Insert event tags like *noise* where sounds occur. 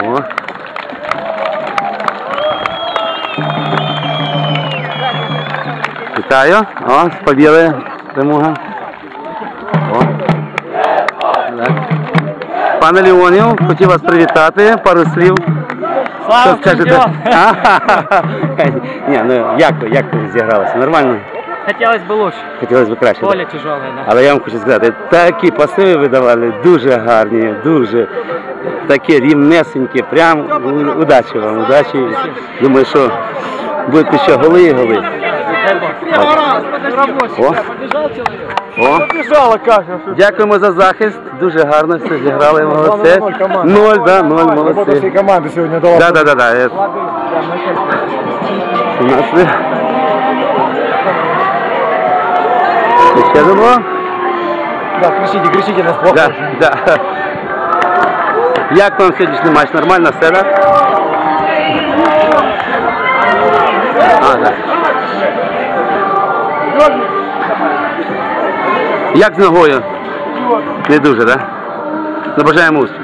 О. Вітаю. О, з побєдою перемога. О. Так. Пане Леонів, хотів вас привітати, пару слів. Що скажете? *laughs* Ні, ну як, як зігралося? Нормально? Хотелось бы лучше. Хотілося б краще. да? Поле тяжелое, да. Але я вам хочу сказати, такі паси ви давали дуже гарні, дуже такі рівнесенькі, прям удачі вам, удачі. Думаю, що будете ще голи і голи. О, о. Дякуємо за захист, дуже гарно все зіграли, молодці. Ноль да, ноль, молодці. команды сегодня дала. Да, да, да, да. у нас Ще було? Да, кричите, кричите нас плохо. Да, да. Як вам сьогоднішній матч? Нормально все, так? А, да. Як з ногою? Не дуже. Да? Ну, бажаємо успіху.